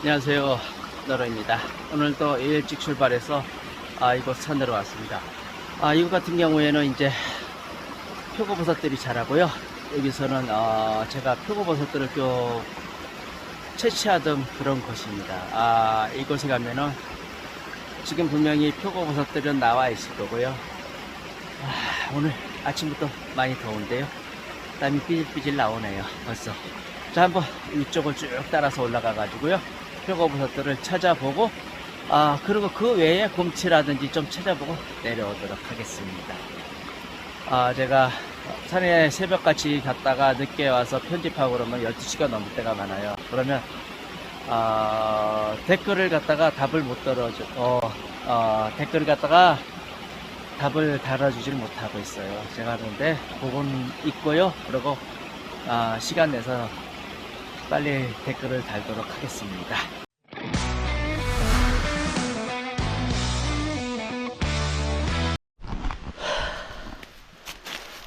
안녕하세요. 너로입니다. 오늘도 일찍 출발해서 아, 이곳 산으로 왔습니다. 아, 이곳 같은 경우에는 이제 표고버섯들이 자라고요. 여기서는 어, 제가 표고버섯들을 좀 채취하던 그런 곳입니다. 아, 이곳에 가면은 지금 분명히 표고버섯들은 나와 있을 거고요. 아, 오늘 아침부터 많이 더운데요. 땀이 삐질삐질 나오네요. 벌써. 자, 한번 이쪽을 쭉 따라서 올라가 가지고요. 표고버섯들을 찾아보고, 아, 그리고 그 외에 곰치라든지 좀 찾아보고 내려오도록 하겠습니다. 아, 제가 산에 새벽같이 갔다가 늦게 와서 편집하고 그러면 12시가 넘을 때가 많아요. 그러면, 아, 댓글을 갖다가 답을 못 들어줘, 어, 어, 댓글을 갖다가 답을 달아주질 못하고 있어요. 제가 하는데, 그건 있고요. 그리고, 아, 시간 내서 빨리 댓글을 달도록 하겠습니다.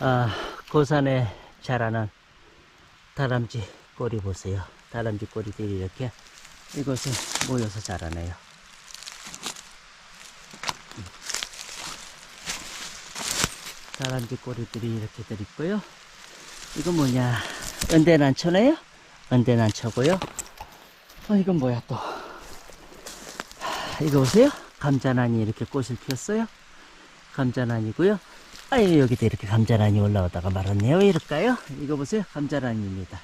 아, 고산에 자라는 다람쥐 꼬리 보세요. 다람쥐 꼬리들이 이렇게 이곳에 모여서 자라네요. 다람쥐 꼬리들이 이렇게 들 있고요. 이건 뭐냐? 은대난초네요? 은대난초고요. 어, 이건 뭐야 또? 하, 이거 보세요. 감자난이 이렇게 꽃을 피웠어요. 감자난이고요. 아유 여기도 이렇게 감자난이 올라오다가 말았네요. 왜 이럴까요? 이거 보세요. 감자난입니다.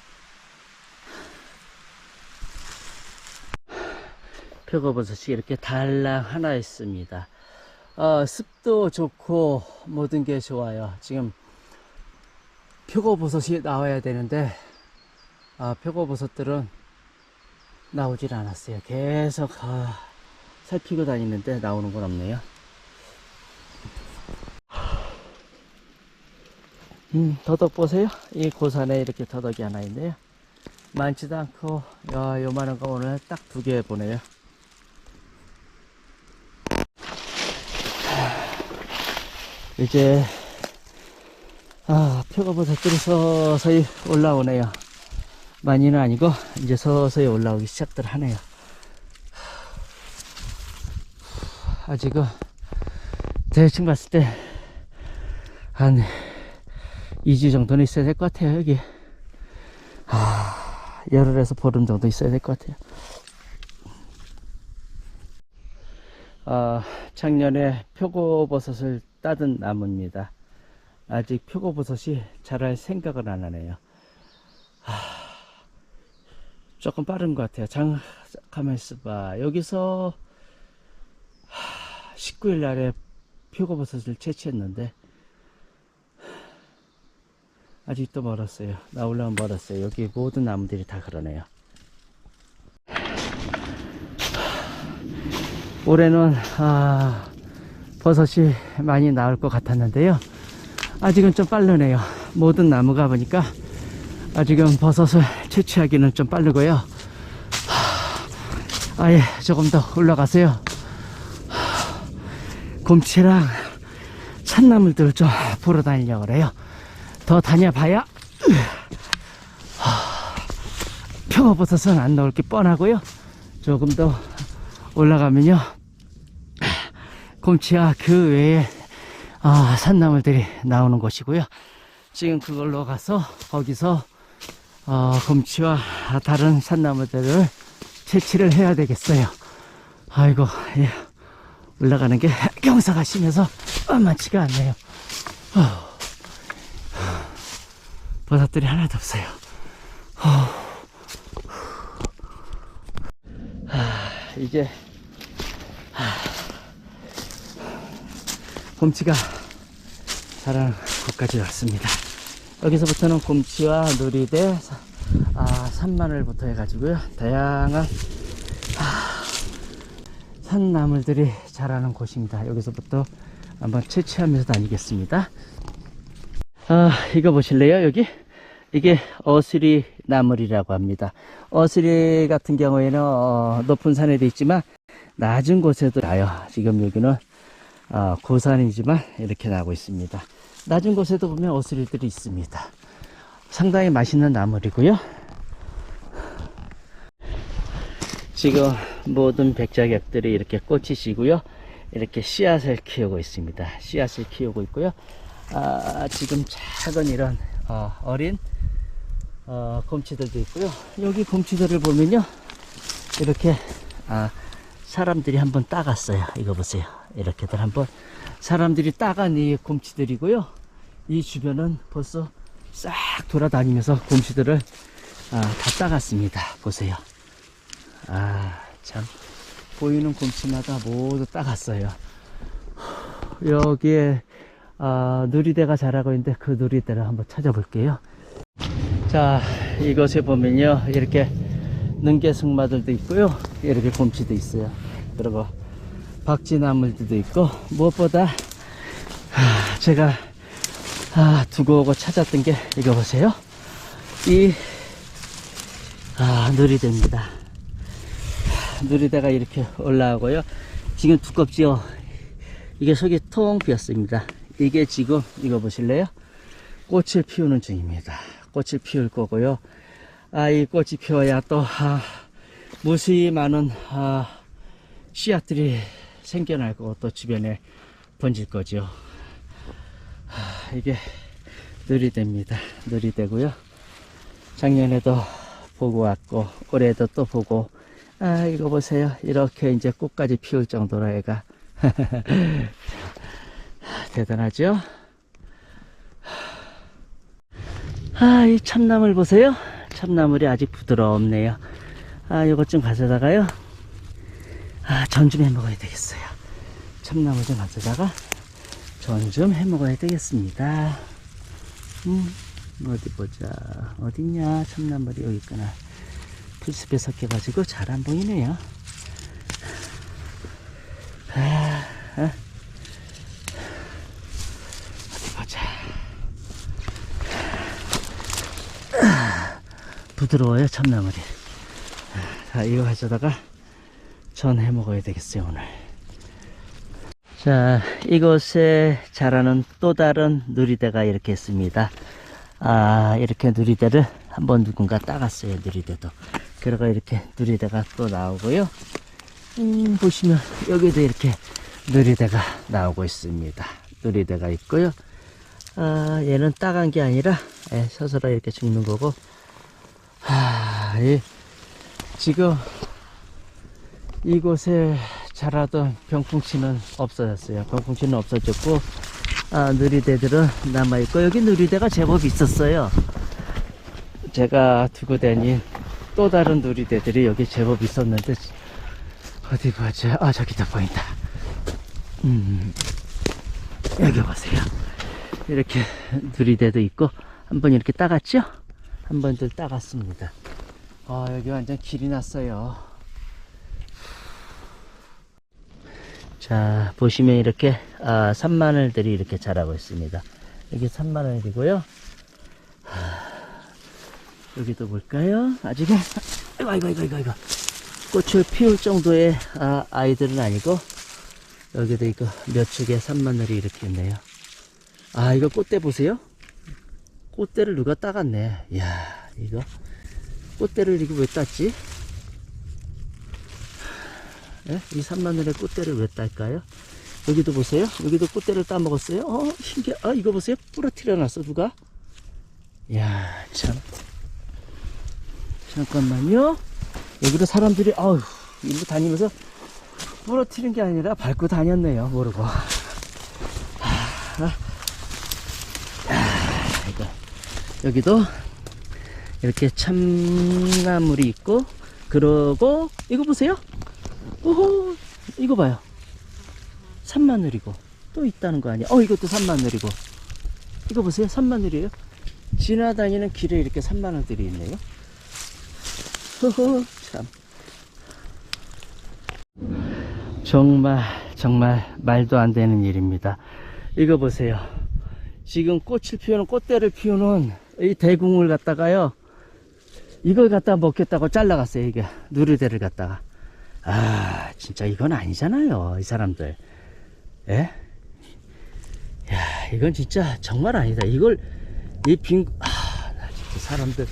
표고버섯이 이렇게 달랑 하나 있습니다. 어, 습도 좋고 모든 게 좋아요. 지금 표고버섯이 나와야 되는데 아, 표고버섯들은 나오질 않았어요. 계속 아, 살피고 다니는데 나오는 건 없네요. 음, 더덕 보세요. 이 고산에 이렇게 더덕이 하나 있네요. 많지도 않고, 야, 요만한 거 오늘 딱 두 개 보네요. 이제, 아, 표고버섯들이 서서히 올라오네요. 많이는 아니고, 이제 서서히 올라오기 시작들 하네요. 아직은, 대충 봤을 때, 한, 2주 정도는 있어야 될 것 같아요, 여기. 아, 열흘에서 보름 정도 있어야 될 것 같아요. 아, 작년에 표고버섯을 따든 나무입니다. 아직 표고버섯이 자랄 생각을 안 하네요. 아, 조금 빠른 것 같아요. 장, 가만 있어봐. 여기서, 19일 날에 표고버섯을 채취했는데, 아직도 멀었어요. 나올라면 멀었어요. 여기 모든 나무들이 다 그러네요. 올해는 아, 버섯이 많이 나올 것 같았는데요. 아직은 좀 빠르네요. 모든 나무가 보니까 아직은 버섯을 채취하기는 좀 빠르고요. 아예 조금 더 올라가세요. 곰치랑 참나물들 좀 보러 다니려고 그래요. 더 다녀봐야 표고버섯은 안 나올 게 뻔하고요. 조금 더 올라가면요. 곰치와 그 외에 아, 산나물들이 나오는 곳이고요. 지금 그걸로 가서 거기서 어, 곰치와 다른 산나물들을 채취를 해야 되겠어요. 아이고, 예. 올라가는 게 경사가 심해서 만만치가 않네요. 어. 버섯들이 하나도 없어요. 하, 하, 곰치가 자라는 곳까지 왔습니다. 여기서부터는 곰치와 누리대, 사- 아, 산마늘부터 해가지고요. 다양한 하, 산나물들이 자라는 곳입니다. 여기서부터 한번 채취하면서 다니겠습니다. 아, 이거 보실래요, 여기? 이게 어스리 나물이라고 합니다. 어스리 같은 경우에는 어, 높은 산에도 있지만 낮은 곳에도 나요. 지금 여기는 어, 고산이지만 이렇게 나고 있습니다. 낮은 곳에도 보면 어스리들이 있습니다. 상당히 맛있는 나물이고요. 지금 모든 백작약들이 이렇게 꽃이시고요. 이렇게 씨앗을 키우고 있습니다. 씨앗을 키우고 있고요. 아, 지금 작은 이런 어, 어린 어, 곰치들도 있고요. 여기 곰치들을 보면요. 이렇게 아, 사람들이 한번 따갔어요. 이거 보세요. 이렇게들 한번 사람들이 따간 이 곰치들이고요. 이 주변은 벌써 싹 돌아다니면서 곰치들을 아, 다 따갔습니다. 보세요. 아, 참. 보이는 곰치마다 모두 따갔어요. 여기에, 아, 누리대가 자라고 있는데 그 누리대를 한번 찾아볼게요. 자, 이곳에 보면요. 이렇게 능계승마들도 있고요. 이렇게 곰치도 있어요. 그리고 박쥐나물들도 있고, 무엇보다, 아, 제가, 아, 두고 오고 찾았던 게, 이거 보세요. 이, 아, 누리대입니다. 누리다가 이렇게 올라오고요. 지금 두껍지요? 이게 속이 통 비었습니다. 이게 지금 이거 보실래요? 꽃을 피우는 중입니다. 꽃을 피울 거고요. 아, 이 꽃이 피어야 또, 아, 무수히 많은, 아, 씨앗들이 생겨날 거고 또 주변에 번질 거죠. 아, 이게 누리대입니다. 누리대고요. 작년에도 보고 왔고, 올해도 또 보고, 아, 이거 보세요. 이렇게 이제 꽃까지 피울 정도로 애가. 대단하죠? 아, 이 참나물 보세요. 참나물이 아직 부드럽네요. 아, 요것 좀 가져다가요. 아, 전 좀 해 먹어야 되겠어요. 참나물 좀 가져다가 전 좀 해 먹어야 되겠습니다. 음, 어디 보자. 어딨냐, 참나물이 여기 있구나. 풀숲에 섞여가지고 잘 안 보이네요. 아, 아. 어디 보자. 아, 부드러워요, 참나물이. 자, 이거 가져다가 전 해 먹어야 되겠어요, 오늘. 자, 이곳에 자라는 또 다른 누리대가 이렇게 있습니다. 아, 이렇게 누리대를 한번 누군가 따갔어요, 누리대도. 그러가 이렇게 누리대가 또 나오고요. 음, 보시면 여기도 이렇게 누리대가 나오고 있습니다. 누리대가 있고요. 아, 얘는 따간 게 아니라 예, 스스로 이렇게 죽는 거고. 아, 예. 지금 이곳에 자라던 병풍치는 없어졌어요. 병풍치는 없어졌고, 아, 누리대들은 남아있고, 여기 누리대가 제법 있었어요. 제가 두고 다닌 또 다른 누리대들이 여기 제법 있었는데, 어디 보자. 아, 저기다 보인다. 음, 여기 보세요. 이렇게 누리대도 있고, 한번 이렇게 따갔죠? 한 번들 따갔습니다. 아, 여기 완전 길이 났어요. 자, 보시면 이렇게, 아, 산마늘들이 이렇게 자라고 있습니다. 여기 산마늘이고요. 하, 여기도 볼까요? 아직은, 아이고, 아이고, 아이고, 아이고. 꽃을 피울 정도의, 아, 아이들은 아니고, 여기도 이거 몇 축의 산마늘이 이렇게 있네요. 아, 이거 꽃대 보세요. 꽃대를 누가 따갔네. 이야, 이거. 꽃대를 이거 왜 땄지? 예? 이 산마늘의 꽃대를 왜 딸까요? 여기도 보세요. 여기도 꽃대를 따 먹었어요. 어, 신기해. 아, 이거 보세요. 부러뜨려 놨어, 누가? 이야, 참. 잠깐만요. 여기도 사람들이, 아우, 일로 다니면서 부러뜨린 게 아니라 밟고 다녔네요. 모르고. 아, 아, 아, 이거. 여기도 이렇게 참나물이 있고, 그러고, 이거 보세요. 오호, 이거 봐요. 산마늘이고, 또 있다는 거 아니야? 어, 이것도 산마늘이고. 이거 보세요. 산마늘이에요. 지나다니는 길에 이렇게 산마늘들이 있네요. 허허, 참. 정말, 정말 말도 안 되는 일입니다. 이거 보세요. 지금 꽃을 피우는, 꽃대를 피우는 이 대궁을 갖다가요. 이걸 갖다 먹겠다고 잘라갔어요, 이게. 누리대를 갖다가. 아, 진짜 이건 아니잖아요, 이 사람들. 예? 야, 이건 진짜 정말 아니다. 이걸, 이 빈, 아, 나 진짜 사람들,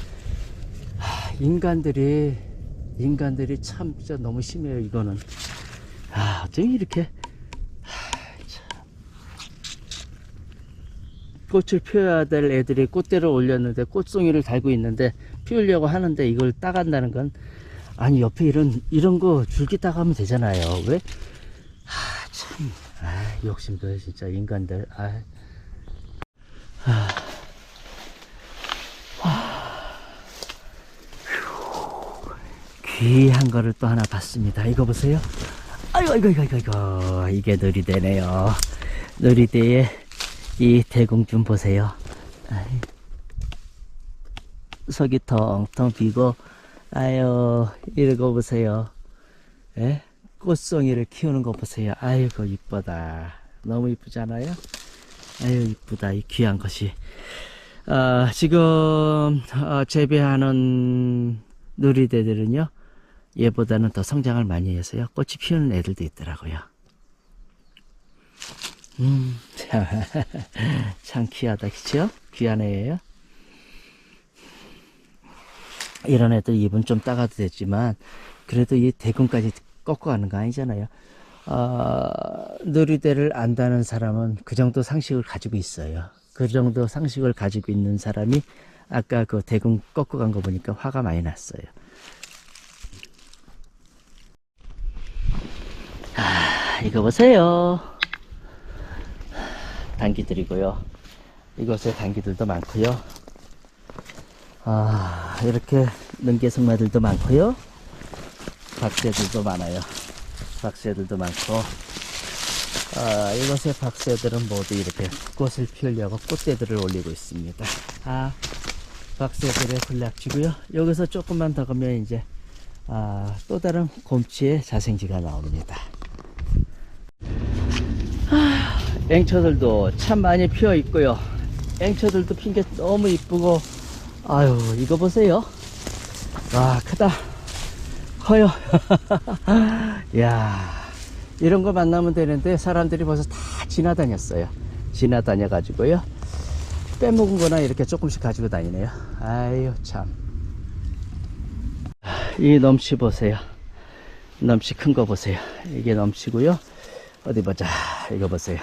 아, 인간들이 인간들이 참 진짜 너무 심해요 이거는 아 어쩜 이렇게 하, 참. 꽃을 피워야 될 애들이 꽃대를 올렸는데 꽃송이를 달고 있는데 피우려고 하는데 이걸 따간다는 건 아니 옆에 이런 이런 거 줄기 따가면 되잖아요 왜? 하참 아, 욕심도 진짜 인간들 아. 아. 귀한 거를 또 하나 봤습니다. 이거 보세요. 아이고, 아이고, 아이고, 아이고. 이게 느리대네요. 느리대에 이 대공 좀 보세요. 속이 텅텅 비고, 아유, 이러고 보세요. 예? 꽃송이를 키우는 거 보세요. 아이고, 이쁘다. 너무 이쁘잖아요? 아유, 이쁘다. 이 귀한 것이. 아, 지금, 어, 재배하는 누리대들은요, 얘보다는 더 성장을 많이 해서요. 꽃이 피우는 애들도 있더라고요. 음, 참, 참 귀하다, 그쵸? 귀한 애예요. 이런 애들 입은 좀 따가도 됐지만, 그래도 이 대군까지 꺾어 가는 거 아니잖아요. 아, 누리대를 안다는 사람은 그 정도 상식을 가지고 있어요. 그 정도 상식을 가지고 있는 사람이 아까 그 대군 꺾어 간거 보니까 화가 많이 났어요. 아, 이거 보세요. 단기들이고요. 이곳에 단기들도 많고요. 아, 이렇게 능계승마들도 많고요. 박새들도 많아요. 박새들도 많고, 아, 이곳의 박새들은 모두 이렇게 꽃을 피우려고 꽃대들을 올리고 있습니다. 아, 박새들의 군락지고요. 여기서 조금만 더 가면 이제 아, 또 다른 곰치의 자생지가 나옵니다. 아, 앵처들도 참 많이 피어 있고요. 앵처들도 핀 게 너무 이쁘고, 아유, 이거 보세요. 와, 크다. 커요. 야 이런 거 만나면 되는데 사람들이 벌써 다 지나다녔어요. 지나다녀 가지고요. 빼먹은 거나 이렇게 조금씩 가지고 다니네요. 아유, 참. 이 넘치 보세요. 넘치 큰 거 보세요. 이게 넘치고요. 어디 보자. 이거 보세요.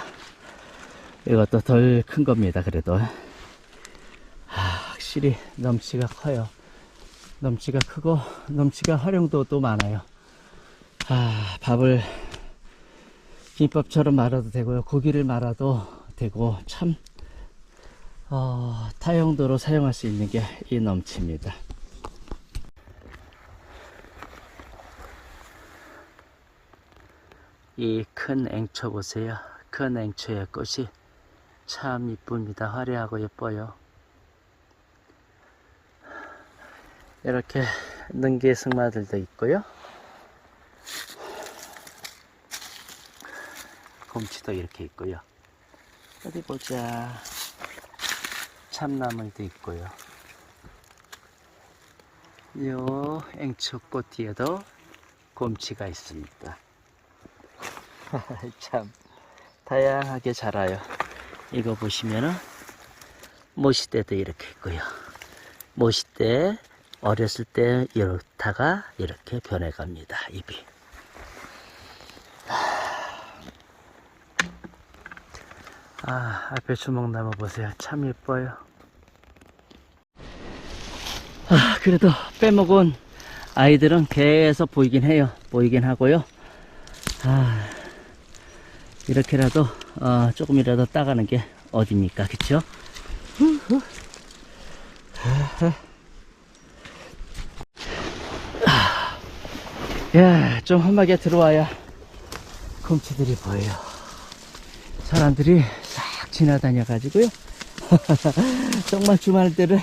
이것도 덜 큰 겁니다. 그래도. 아, 확실히 넘치가 커요. 넘치가 크고 넘치가 활용도도 많아요. 아, 밥을 김밥처럼 말아도 되고요. 고기를 말아도 되고 참 어, 타용도로 사용할 수 있는 게 이 넘치입니다. 이 큰 앵초 보세요. 큰 앵초의 꽃이 참 이쁩니다. 화려하고 예뻐요. 이렇게 능계 승마들도 있고요. 곰치도 이렇게 있고요. 어디 보자. 참나물도 있고요. 요 앵초꽃 뒤에도 곰치가 있습니다. 참 다양하게 자라요. 이거 보시면은 모시대도 이렇게 있고요. 모시대 어렸을 때 이렇다가 이렇게 변해갑니다. 잎이. 아, 앞에 주먹나무 보세요. 참 예뻐요. 아, 그래도 빼먹은 아이들은 계속 보이긴 해요. 보이긴 하고요. 아, 이렇게라도, 어, 조금이라도 따가는 게 어딥니까? 그쵸? 후후. 야, 좀 험하게 들어와야 곰치들이 보여요. 사람들이 싹 지나다녀가지고요. 정말 주말 때를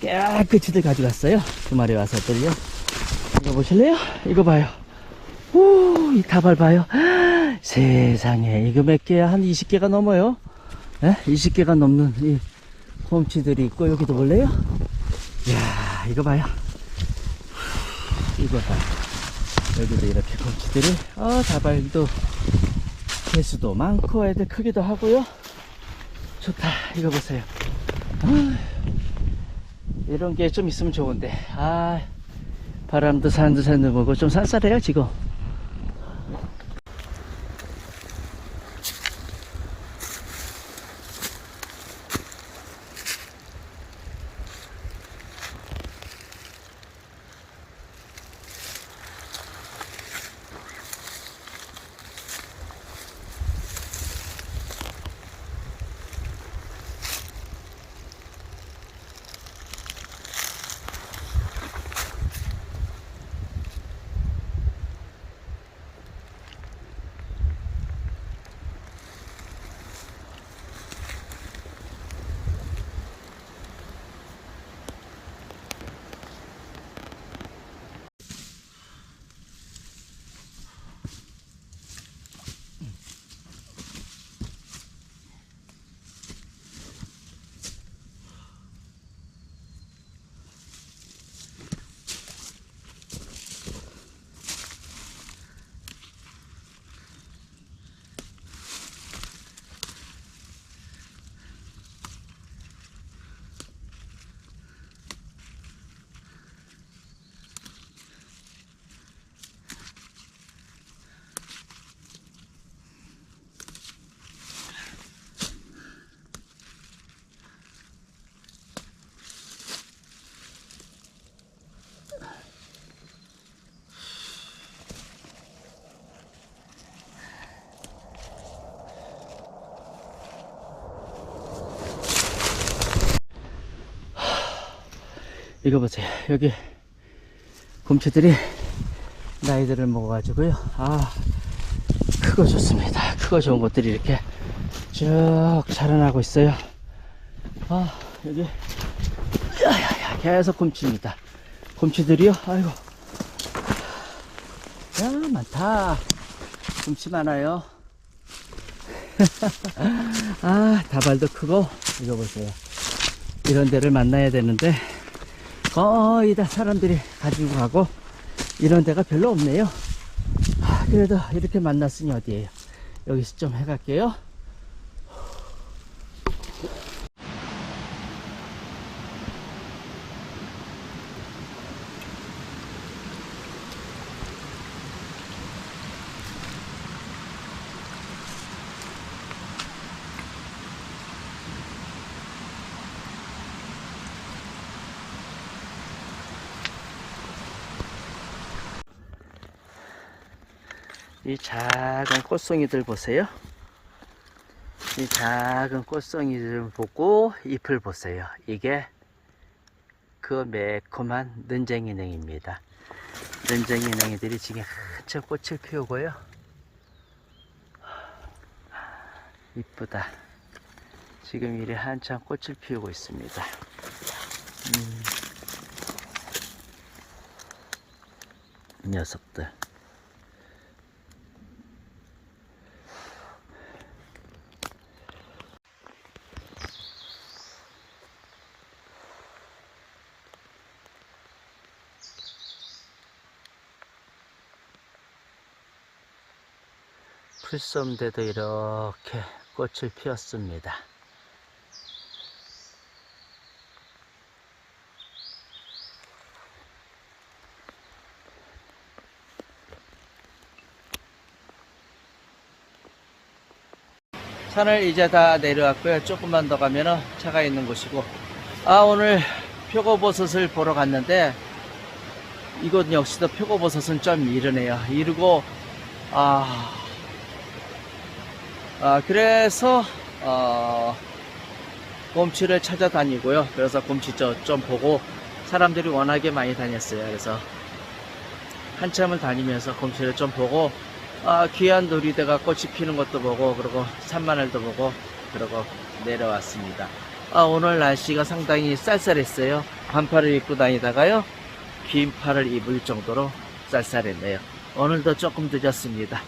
깨끗이들 가져갔어요. 주말에 와서들요. 이거 보실래요? 이거 봐요. 오, 이 다발 봐요. 세상에, 이거 몇 개야? 한 20개가 넘어요. 예? 20개가 넘는 이 곰치들이 있고, 여기도 볼래요? 이야, 이거 봐요. 이거 봐요. 여기도 이렇게 곰치들이, 어, 다발도 개수도 많고, 애들 크기도 하고요. 좋다. 이거 보세요. 아, 이런 게 좀 있으면 좋은데. 아, 바람도 산도 산도 보고 좀 쌀쌀해요 지금 이거 보세요. 여기 곰치들이 나이들을 먹어가지고요. 아 크고 좋습니다. 크고 좋은 것들이 이렇게 쭉 자라나고 있어요. 아 여기. 야야야 계속 곰치입니다. 곰치들이요? 아이고. 야 많다. 곰치 많아요. 아 다발도 크고 이거 보세요. 이런 데를 만나야 되는데 거의 다 사람들이 가지고 가고 이런 데가 별로 없네요. 아, 그래도 이렇게 만났으니 어디에요? 여기서 좀 해갈게요 이 작은 꽃송이들 보세요. 이 작은 꽃송이들 보고 잎을 보세요. 이게 그 매콤한 는쟁이 냉입니다. 는쟁이 냉이들이 지금 한참 꽃을 피우고요. 이쁘다. 지금 이래 한참 꽃을 피우고 있습니다. 음. 이 녀석들. 풀섬대도 이렇게 꽃을 피웠습니다. 산을 이제 다 내려왔고요. 조금만 더 가면은 차가 있는 곳이고. 아, 오늘 표고버섯을 보러 갔는데, 이곳 역시도 표고버섯은 좀 이르네요. 이르고, 아, 아, 그래서, 어, 곰치를 찾아다니고요. 그래서 곰치 저좀 보고 사람들이 워낙에 많이 다녔어요. 그래서 한참을 다니면서 곰치를 좀 보고, 아, 귀한 놀이대가 꽃이 피는 것도 보고, 그리고 산마늘도 보고, 그러고 내려왔습니다. 아, 오늘 날씨가 상당히 쌀쌀했어요. 반팔을 입고 다니다가요. 긴 팔을 입을 정도로 쌀쌀했네요. 오늘도 조금 늦었습니다.